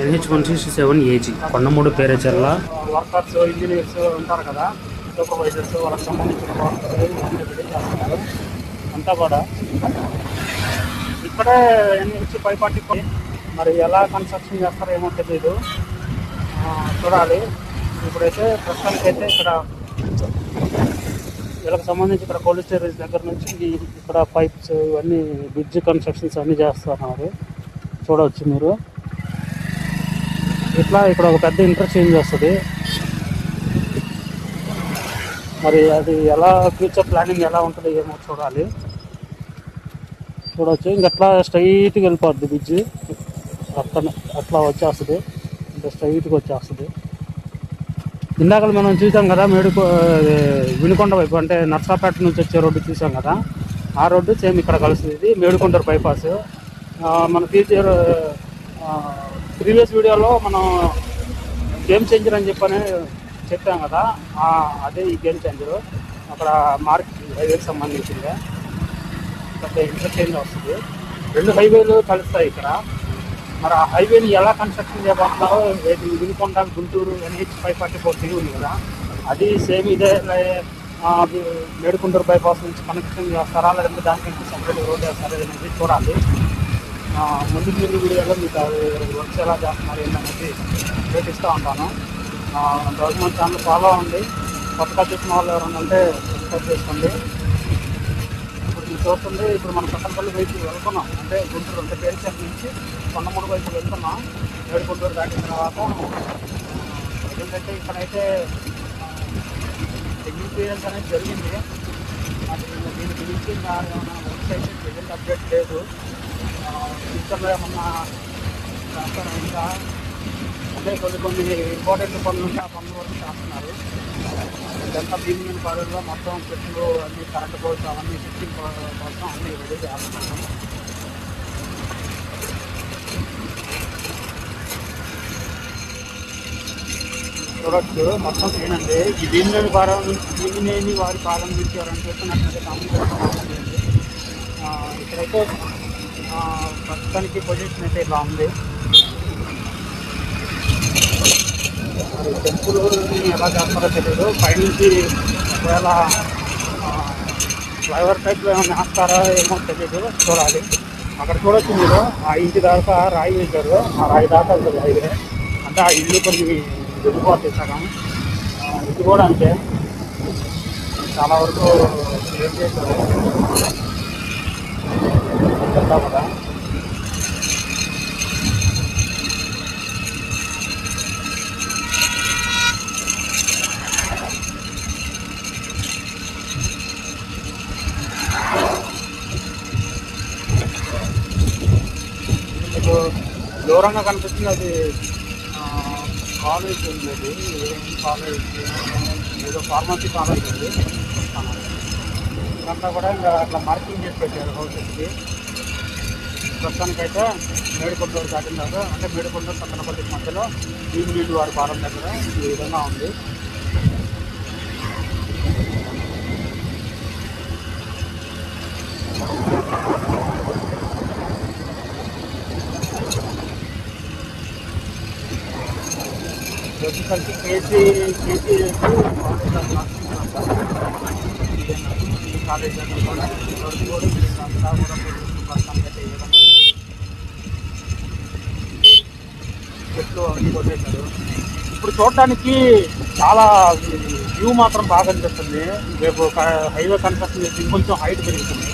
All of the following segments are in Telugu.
NH one six seven AG Kondamudu Perecherla workers engineers ఉంటారు కదా సూపర్వైజర్స్ వాళ్ళకి సంబంధించిన అంతా కూడా ఇక్కడే ఎన్హెచ్ ఫైవ్ మరి ఎలా కన్స్ట్రక్షన్ చేస్తారో ఏమో తెలియదు చూడాలి. ఇప్పుడైతే ప్రస్తుతానికి అయితే ఇక్కడ వీళ్ళకి సంబంధించి ఇక్కడ పోలీస్ స్టేషన్ దగ్గర నుంచి ఇక్కడ పైప్స్ ఇవన్నీ బ్రిడ్జ్ కన్స్ట్రక్షన్స్ అన్నీ చేస్తున్నారు. చూడవచ్చు మీరు. ఇట్లా ఇక్కడ ఒక పెద్ద ఇంటర్చేంజ్ వస్తుంది. మరి అది ఎలా ఫ్యూచర్ ప్లానింగ్ ఎలా ఉంటుంది ఏమో చూడాలి. చూడవచ్చు ఇంకట్లా స్ట్రైట్గా వెళ్ళిపోద్ది బ్రిడ్జ్ అక్కడ అట్లా వచ్చేస్తుంది. ఇంకా స్ట్రైట్గా వచ్చేస్తుంది. ఇందాక మనం చూసాం కదా మేడుకో వినుకొండ వైపు అంటే నర్సాపేట నుంచి వచ్చే రోడ్డు చూసాం కదా ఆ రోడ్డు సేమ్ ఇక్కడ కలుస్తుంది. ఇది మేడుకొండూరు బైపాస్ మన ఫ్యూచర్ ప్రీవియస్ వీడియోలో మనం గేమ్ చేంజర్ అని చెప్పని చెప్పాం కదా. అదే ఈ గేమ్ చేంజర్. అక్కడ మార్కెట్ హైవేకి సంబంధించింది. పెద్ద ఇంటర్చేంజ్ వస్తుంది. రెండు హైవేలు కలుస్తాయి ఇక్కడ. మరి ఆ హైవేని ఎలా కన్స్ట్రక్షన్ చేయబోతున్నారో ఏది Vinukonda Guntur NH five forty four three ఉంది కదా. అది సేమ్ ఇదే మేడుకుంటూరు బైపాస్ నుంచి కనెక్షన్ చేస్తారా లేదంటే దానికి సెపరేట్ రోడ్ చేస్తారా అనేది చూడాలి. ముందు ముందు వీడియోలో మీకు వర్క్స్ ఎలా చేస్తున్నారు ఏంటనేది చూపిస్తూ ఉంటాను. గవర్నమెంట్ ఛానల్ ఫాలో అవ్వండి. కొత్తగా చూసిన వాళ్ళు ఎవరైనా ఉంటే సబ్స్క్రైబ్ చేసుకోండి. ఇప్పుడు మీరు చూస్తుంది ఇప్పుడు మనం పక్కనపల్లి వైపు వెళ్తున్నాం. అంటే గుంటూరు అంటే పేరుచేట నుంచి కొండమూడు వైపు వెళ్తున్నాం. ఏడుగుంటూరు దాటిన తర్వాత ఏంటంటే ఇక్కడైతే ఎక్స్పీరియన్స్ అనేది జరిగింది. అది దీని గురించి ఇంకా ఏమైనా వర్క్స్ అయితే ప్రజెంట్ అప్డేట్ లేదు. ఫ్యూచర్లో ఏమన్నా చేస్తారా ఇంకా అంటే కొన్ని కొన్ని ఇంపార్టెంట్ పనులు ఉంటే ఆ పనులు వరకు చేస్తున్నారు. ఇదంతా భీమిని పనుల్లో మొత్తం చెట్లు అన్ని కరెంట్ పోల్స్ అవన్నీ షిఫ్టింగ్ కోసం అన్ని రెడీ చేస్తున్నాం చూడొచ్చు మొత్తం క్లీన్ అండి ఈ భీమినేని పాలన భీమినేని వారి పాలన నుంచి ఎవరైనా చూస్తున్నట్లయితే కామెంట్ ఇక్కడైతే ప్రస్తుతానికి పొజిషన్ అయితే ఇలా ఉంది. మరి టెంపుల్ ఎలా చేస్తారో తెలియదు పైనుంచి ఒకవేళ ఫ్లైఓవర్ టైప్లో ఏమైనా వేస్తారా ఏమో తెలియదు చూడాలి. అక్కడ చూడొచ్చు మీరు. ఆ ఇంటి దాకా రాయి వేశారు. ఆ రాయి దాకా వెళ్తుంది హైవే. అంటే ఆ ఇల్లు కొన్ని వెళ్ళిపోతాయి సగం. ఇది కూడా అంతే. చాలా వరకు క్లియర్ చేశారు. ఇదంతా కూడా మీకు దూరంగా కనిపిస్తుంది అది కాలేజ్ ఉంది అది కాలేజ్ ఏదో ఫార్మసీ కాలేజ్ ఉంది. ఇదంతా కూడా ఇంకా అట్లా మార్కింగ్ చేసి పెట్టారు హౌసెస్కి ప్రస్తుతానికైతే మేడుకొండూరు దాటిన తర్వాత అంటే మేడుకొండూరు పక్కనపల్లి మధ్యలో ఈ నీళ్ళు వారి పాలన దగ్గర ఈ విధంగా ఉంది. కలిసి కేజీ కేజీ ఈ కాలేజ్ కూడా కూడా అంతా కూడా ప్రస్తుతానికి అయితే ఈ విధంగా చెట్లు అన్ని కొట్టేశారు. ఇప్పుడు చూడడానికి చాలా వ్యూ మాత్రం బాగా అనిపిస్తుంది. రేపు హైవే కన్స్ట్రక్షన్ చేసి ఇంకొంచెం హైట్ పెరుగుతుంది.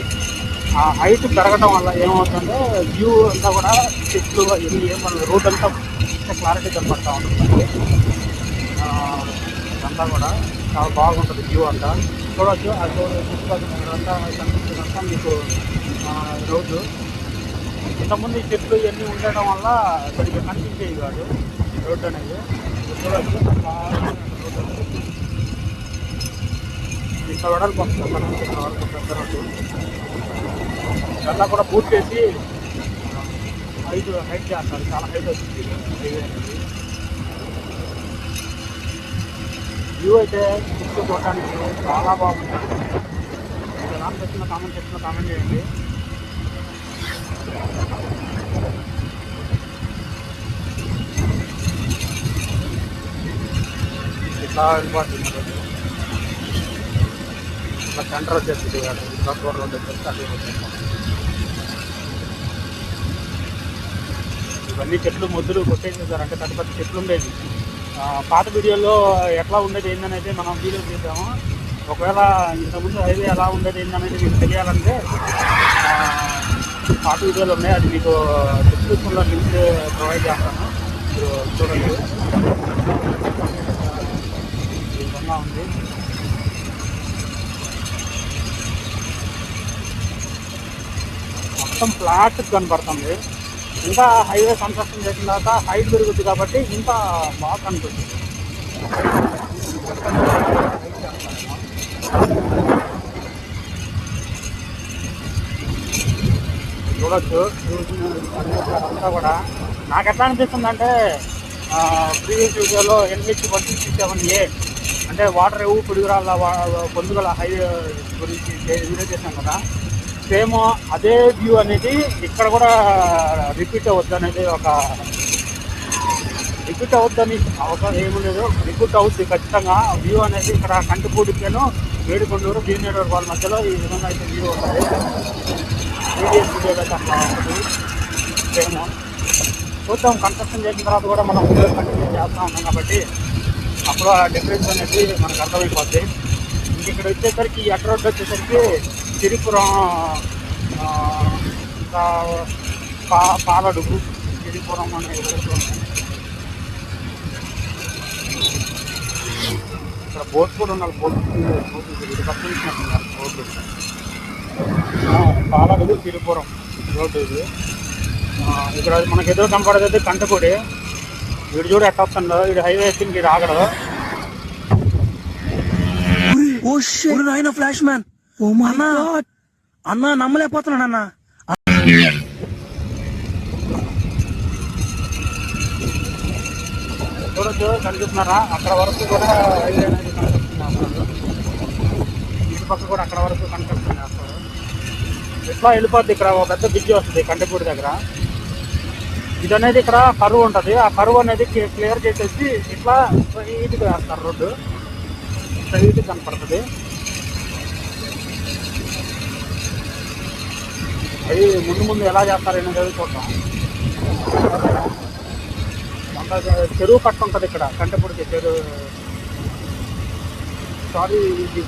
ఆ హైట్ పెరగడం వల్ల ఏమవుతుందంటే వ్యూ అంతా కూడా చెట్లు ఇవి మన రోడ్ అంతా క్లారిటీ కనపడతా ఉంటుంది. అంతా కూడా చాలా బాగుంటుంది వ్యూ అంతా. చూడవచ్చు ఆ చూడ చుట్టుపక్కల అంతా కనిపిస్తుందంతా మీకు రోజు రోడ్డు. ఇంతకుముందు చెట్లు ఇవన్నీ ఉండడం వల్ల సరిగ్గా కనిపించేవి కాదు రోడ్డు అనేది. ఇప్పుడు చూడవచ్చు ఇంత వెడల్పు వస్తుంది మనం పెద్ద ఇదంతా కూడా పూర్తి చేసి హైట్ హైట్ చేస్తారు చాలా హైట్ వచ్చింది హైవే అనేది. వ్యూ అయితే చుట్టూ చూడటానికి చాలా బాగుంటుంది మీకు ఎలా వచ్చిన కామెంట్ సెక్షన్లో కామెంట్ చేయండి. ఇట్లా ఇవన్నీ చెట్లు మొద్దులు కొట్టేసేసారు అంటే పెద్ద పెద్ద చెట్లు ఉండేది పాత వీడియోలో ఎట్లా ఉండేది ఏందనైతే మనం వీడియో చేసాము ఒకవేళ ఇంతకుముందు హైవే ఎలా ఉండేది ఏందనేది మీకు తెలియాలంటే పాత వీడియోలు ఉన్నాయి. అది మీకు డిస్క్రిప్షన్లో లింక్ ప్రొవైడ్ చేస్తాను. మీరు చూడండి. ఈ విధంగా ఉంది? మొత్తం ఫ్లాట్ కనపడుతుంది ఇంకా హైవే కన్స్ట్రక్షన్ చేసిన తర్వాత హైట్ పెరుగుద్ది కాబట్టి ఇంకా బాగా కనిపిస్తుంది చూడొచ్చు. అంతా కూడా నాకు ఎట్లా అనిపిస్తుంది అంటే ప్రీవియస్ వీడియోలో NH one sixty seven A అంటే వాటర్ ఎవు పిడుగురాళ్ళ పొందుగల హైవే గురించి వీడియో చేశాం కదా. సేమ్ అదే వ్యూ అనేది ఇక్కడ కూడా రిపీట్ అవ్వద్దు అనేది ఒక రిపీట్ అవుద్దని అవసరం ఏమీ లేదు. రిపీట్ అవుద్ది ఖచ్చితంగా. వ్యూ అనేది ఇక్కడ కంటిపూడికేను వేడికొండూరు బీనేడూరు వాళ్ళ మధ్యలో ఈ విధంగా అయితే వ్యూ ఉంటుంది ప్రీవియస్ వీడియోలో చూద్దాం కన్స్ట్రక్షన్ చేసిన తర్వాత కూడా మనం వీడియో కంటిన్యూ చేస్తూ ఉన్నాం కాబట్టి అప్పుడు ఆ డిఫరెన్స్ అనేది మనకు అర్థమైపోద్ది ఇంక ఇక్కడ వచ్చేసరికి ఎట్ రోడ్ వచ్చేసరికి తిరుపురం ఇంకా పా పాలడుగు తిరుపురం అనే ఇక్కడ బోట్ కూడా ఉన్నారు బోట్ బోట్ ఇది పక్కన బోట్. పాలడుగు తిరుపురం రోడ్డు ఇది. ఆ, ఇక్కడ మనకి ఎదురు కనపడేది కంటపూడి వీడు చూడు ఎట్లా వస్తుందో వీడు హైవే ఎక్కి వీడు ఆగడు. Oh shit. నాయన ఫ్లాష్ మ్యాన్. గాడ్. అన్న నమ్మలేకపోతున్నాను అన్న. చూడొచ్చు కనిపిస్తున్నారా? అక్కడ వరకు కూడా హైవే అనేది కనిపిస్తుంది. ఇటు పక్క కూడా అక్కడ వరకు కనిపిస్తుంది. ఇట్లా వెళ్ళిపోద్ది ఇక్కడ ఒక పెద్ద బ్రిడ్జ్ వస్తుంది కంటపూడి దగ్గర. ఇది అనేది ఇక్కడ కరువు ఉంటుంది. ఆ కరువు అనేది క్లియర్ చేసేసి ఇట్లా స్ట్రైట్గా వేస్తారు రోడ్డు. స్ట్రైట్ కనపడుతుంది. అది ముందు ముందు ఎలా చేస్తారు అనేది చూద్దాం. అంత చెరువు కట్ట ఉంటుంది ఇక్కడ కంటపూడికి చెరువు. సారీ ఇది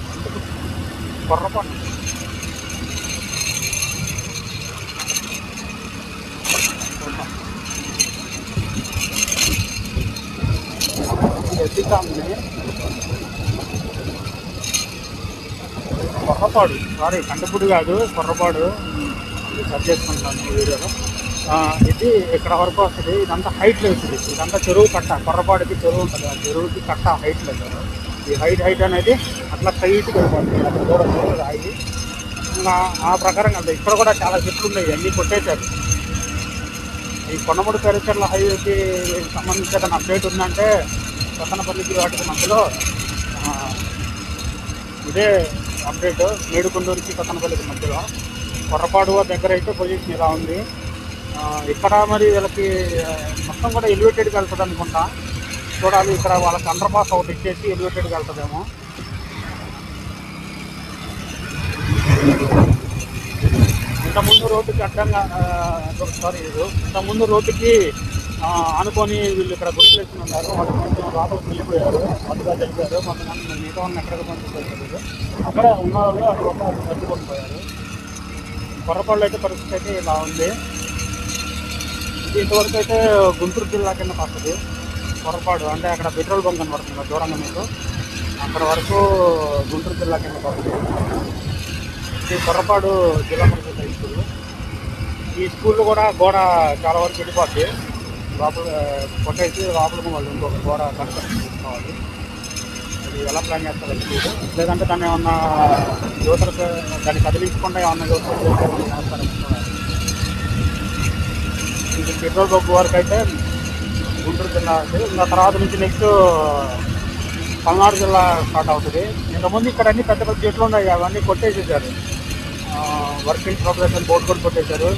కొర్రపట్టు ఎత్తికాంది కొర్రపాడు సారీ కంటపూడి కాదు కొర్రపాడు సర్చ్ చేసుకుంటాను ఈ వీడియోలో. ఇది ఇక్కడ వరకు వస్తుంది. ఇదంతా హైట్ లేదు ఇదంతా చెరువు కట్ట. కొర్రపాడికి చెరువు ఉంటుంది. ఆ చెరువుకి కట్ట హైట్ ఈ హైట్ హైట్ అనేది అట్లా స్ట్రైట్గా వెళ్ళిపోతుంది అక్కడ దూరం దూరం రాయి. ఇంకా ఆ ప్రకారం కదా ఇక్కడ కూడా చాలా చెట్లు ఉన్నాయి. అన్నీ కొట్టేశారు. ఈ కొండముడి పరిసరాల హైవేకి సంబంధించిన అప్డేట్ ఉందంటే కొత్తనపల్లికి వాటికి మధ్యలో ఇదే అప్డేట్ మేడుకొండూరుకి కొత్తనపల్లికి మధ్యలో. కొర్రపాడు దగ్గర అయితే పొజిషన్ ఇలా ఉంది. ఇక్కడ మరి వీళ్ళకి మొత్తం కూడా ఎలివేటెడ్కి వెళ్తుంది అనుకుంటా. చూడాలి ఇక్కడ వాళ్ళకి అండర్ పాస్ ఒకటి ఇచ్చేసి ఎలివేటెడ్కి వెళ్తుందేమో. ఇంతకుముందు రోడ్డుకి అడ్డంగా సారీ ఇంతకుముందు రోడ్డుకి అనుకొని వీళ్ళు ఇక్కడ గుర్తులేసి ఉన్నారు. వాళ్ళు కొంచెం లోపలికి వెళ్ళిపోయారు. కొత్తగా తెలిపారు కొంతమంది మిగతా వాళ్ళని ఎక్కడికి పంపించలేదు అక్కడ ఉన్న వాళ్ళు అక్కడ ఒక తగ్గిపోయి పోయారు. కొర్రపల్లి అయితే పరిస్థితి అయితే ఇలా ఉంది. ఇది ఇంతవరకు అయితే గుంటూరు జిల్లా కింద పడుతుంది పొరపాటు. అంటే అక్కడ పెట్రోల్ బంక్ కనబడుతుంది దూరంగా మీకు. అక్కడ వరకు గుంటూరు జిల్లా కింద పడుతుంది ఇది పొరపాటు జిల్లా పరిస్థితి. ఈ స్కూల్ కూడా గోడ చాలా వరకు వెళ్ళిపోద్ది. లోపల కొట్టేసి లోపలికి వాళ్ళు ఇంకొక గోడ కన్స్ట్రక్షన్ చేసుకోవాలి అది ఎలా ప్లాన్ చేస్తారు స్కూల్ లేదంటే దాన్ని ఏమన్నా యువతలకు దాన్ని కదిలించకుండా ఏమన్నా యువతలు చేస్తారని ఇది పెట్రోల్ బంక్ వరకు అయితే గుంటూరు జిల్లా ఇంకా తర్వాత నుంచి నెక్స్ట్ పల్నాడు జిల్లా స్టార్ట్ అవుతుంది. ఇంతకుముందు ఇక్కడ అన్ని పెద్ద పెద్ద చెట్లు ఉన్నాయి. అవన్నీ కొట్టేసేసారు. వర్క్ ఇన్ ప్రోగ్రెస్ అని బోర్డు కూడా కొట్టేశారు.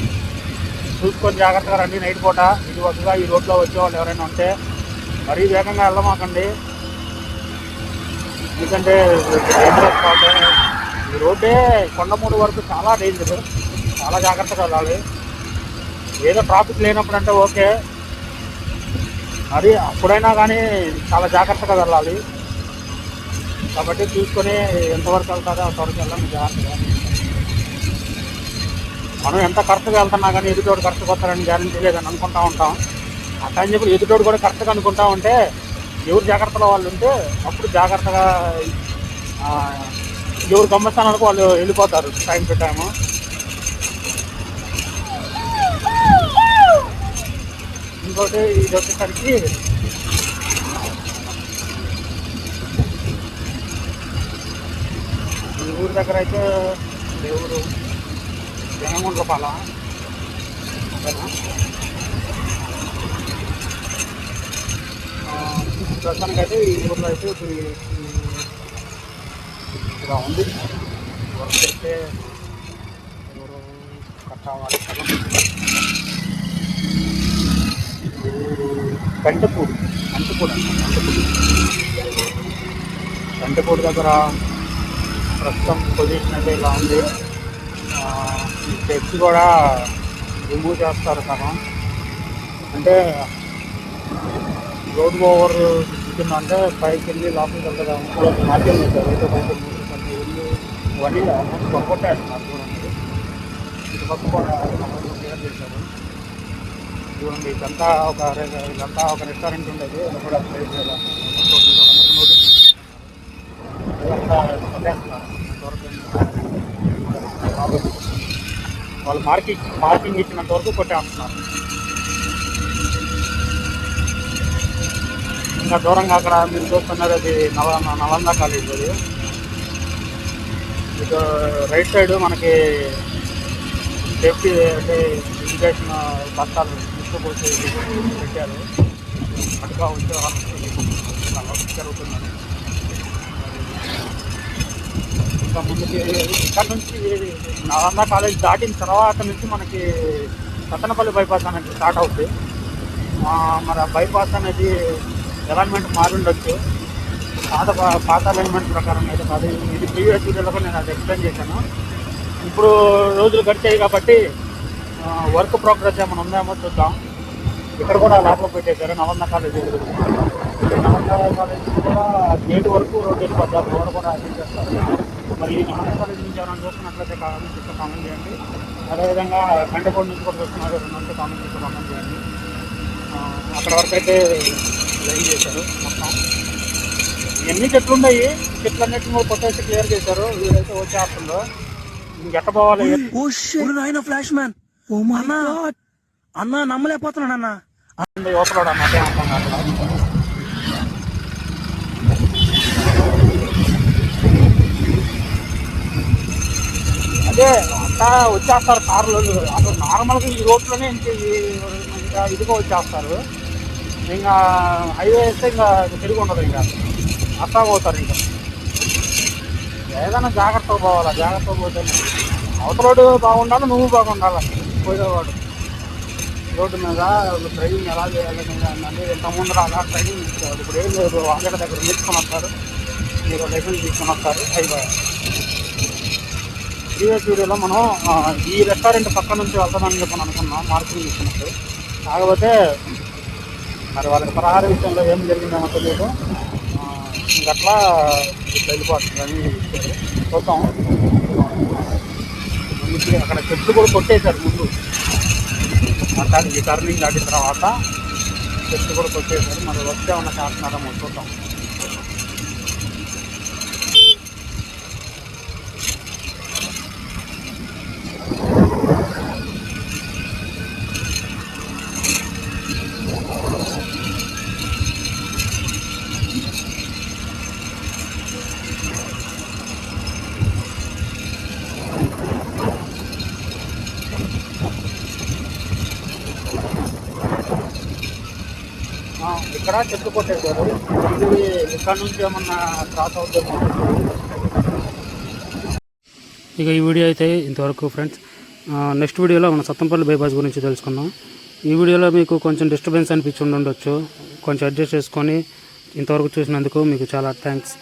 చూసుకొని జాగ్రత్తగా రండి నైట్ పూట. ఇది వద్దుగా ఈ రోడ్లో వచ్చేవాళ్ళు ఎవరైనా ఉంటే మరీ వేగంగా వెళ్ళమాకండి. ఎందుకంటే డేంజరస్ ఈ రోడ్డే కొండమూడు వరకు చాలా డేంజర్ చాలా జాగ్రత్తగా వెళ్ళాలి. ఏదో ట్రాఫిక్ లేనప్పుడు అంటే ఓకే. మరి అప్పుడైనా కానీ చాలా జాగ్రత్తగా వెళ్ళాలి. కాబట్టి చూసుకొని ఎంతవరకు వెళ్తారో అంతవరకు వెళ్ళండి జాగ్రత్తగా. మనం ఎంత కరెక్ట్గా వెళ్తున్నా కానీ ఎదుటోడు కరెక్ట్గా వస్తారని గ్యారంటీ లేదని అనుకుంటా ఉంటాం. అట్లా అని చెప్పి ఎదుటోడు కూడా కరెక్ట్గా అనుకుంటా ఉంటే ఎవరు జాగ్రత్తలో వాళ్ళు ఉంటే అప్పుడు జాగ్రత్తగా ఎవరు గమ్మస్థానాలకు వాళ్ళు వెళ్ళిపోతారు టైం టు టైము ఇంకోటి ఇది వచ్చేసరికి ఊరి దగ్గర అయితే దేవుడు ఊరు రూపాయల ప్రస్తుతానికైతే ఈ ఊర్లో అయితే ఇప్పుడు ఇలా ఉంది. వర్క్ అయితే ఎవరు కట్టాలి? సగం కంటపూడి కంటపూడి కంటపూడి కంటపూడి దగ్గర ప్రస్తుతం పొజిషన్ అయితే ఇలా ఉంది. ఈ స్టెప్స్ కూడా రిమూవ్ చేస్తారు కదా. అంటే రోడ్ ఓవర్ అంటే పైకి వెళ్ళి లోపలికి వెళ్తారు. మార్గం చేశారు అయితే వెళ్ళి వెళ్ళి ఇవన్నీ ఆల్మోస్ట్ చూడండి ఇటు పక్క కూడా క్లియర్ చేశారు. చూడండి ఇదంతా ఒక ఇదంతా ఒక రెస్టారెంట్ ఉండేది. అది కూడా ప్లేస్ నోటీస్ ఇదంతా కొట్టేస్తున్నారు కాబట్టి వాళ్ళు మార్కింగ్ మార్కింగ్ ఇచ్చినంత వరకు కొట్టేస్తున్నారు. ఇంకా దూరంగా అక్కడ మీరు చూస్తున్నారు అది నవ నలంద కాలేజ్ అది. ఇటు రైట్ సైడ్ మనకి సేఫ్టీ అంటే ఎడ్యుకేషన్ బస్తాలు తీసుకుపోతే పెట్టారు. అటుగా వచ్చే జరుగుతున్నాను జరుగుతున్నారు ఇంకా ముందుకి ఇక్కడ నుంచి నలంద కాలేజ్ దాటిన తర్వాత నుంచి మనకి సత్తనపల్లి బైపాస్ అనేది స్టార్ట్ అవుతుంది మన మరి బైపాస్ అనేది అలైన్మెంట్ మారి ఉండొచ్చు పాత పాత అలైన్మెంట్ ప్రకారం అయితే కాదు ఇది ప్రీవియస్ వీడియోలో కూడా నేను అది ఎక్స్ప్లెయిన్ చేశాను ఇప్పుడు రోజులు గడిచాయి కాబట్టి వర్క్ ప్రోగ్రెస్ ఏమైనా ఉందేమో చూద్దాం ఇక్కడ కూడా లోపల పెట్టేశారు నవంద కాలేజ్ నవంద కాలేజ్ కూడా గేట్ వరకు రోడ్డు వెళ్ళిపోతారు కూడా అరేంజ్ చేస్తారు మరి కాలేజ్ నుంచి ఎవరైనా చూస్తున్నట్లయితే కామెంట్ చేస్తే కామెంట్ చేయండి. అదేవిధంగా గంటకోట నుంచి కూడా చూస్తున్నారు. ఎవరైనా కామెంట్ చేస్తే కామెంట్ చేయండి. అక్కడ వరకు అయితే లైన్ చేశారు మొత్తం. ఎన్ని చెట్లు ఉన్నాయి? చెట్లు అన్నిటిని కూడా కొట్టేసి క్లియర్ చేశారు. వీడైతే వచ్చేస్తుందో ఇంకెట్ట పోవాలి? Oh shit. నాయన ఫ్లాష్ మ్యాన్. అన్న నమ్మలేకపోతున్నాడు అన్న యువతలోడు అన్నట్టే అర్థం కాదు అదే అంతా వచ్చేస్తారు కార్లు. అసలు నార్మల్గా ఈ రోడ్లోనే ఇంకా ఈ- ఇంకా ఇదిగో వచ్చేస్తారు. ఇంకా హైవే వేస్తే ఇంకా తిరిగి ఉండదు ఇంకా. అట్లా పోతారు ఇంకా. ఏదైనా జాగ్రత్తగా పోవాలా? జాగ్రత్తగా అవతల అవతలోడు బాగుండాలి నువ్వు బాగుండాలి. పోయేవాడు రోడ్డు. మీద ట్రైనింగ్ ఎలా చేయాలి అనేది ఎంత ముందు అలా ట్రైనింగ్ ఇప్పుడు ఏం లేదు. వాళ్ళ దగ్గర నేర్చుకుని వస్తారు. మీరు లైసెన్స్ తీసుకొని వస్తారు. అయిపోయారు. ప్రీవియస్ వీడియోలో మనం ఈ రెస్టారెంట్ పక్క నుంచి వెళ్తామని చెప్పి అనుకున్నాం మార్కెటింగ్ ఇచ్చినప్పుడు కాకపోతే మరి వాళ్ళకి పదహారు విషయంలో ఏం జరిగిందేమో తెలియదు. ఇంకట్లా ఇట్లా వెళ్ళిపోతుందని చూద్దాం. అక్కడ చెట్లు కూడా కొట్టేశారు ముందు. ఈ టర్నింగ్ దాటిన తర్వాత చెట్లు కూడా కొట్టేశారు. మరి వచ్చే ఉన్న చేస్తున్నారా మనం చూద్దాం. ఆ, చెట్లు కొట్టేశారు ఇది ఇక్కడ నుంచి ఏమన్నా క్రాస్ అవుతుంది ఇక ఈ వీడియో అయితే ఇంతవరకు ఫ్రెండ్స్ నెక్స్ట్ వీడియోలో మన సత్తంపల్లి బైపాస్ గురించి తెలుసుకుందాం. ఈ వీడియోలో మీకు కొంచెం డిస్టర్బెన్స్ అనిపించి ఉండొచ్చు. కొంచెం అడ్జస్ట్ చేసుకొని ఇంతవరకు చూసినందుకు మీకు చాలా థ్యాంక్స్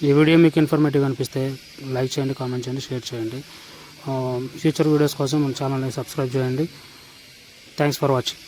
ఈ వీడియో మీకు ఇన్ఫర్మేటివ్ అనిపిస్తే లైక్ చేయండి కామెంట్ చేయండి షేర్ చేయండి. ఫ్యూచర్ వీడియోస్ కోసం మన ఛానల్ని సబ్స్క్రైబ్ చేయండి. Thanks for watching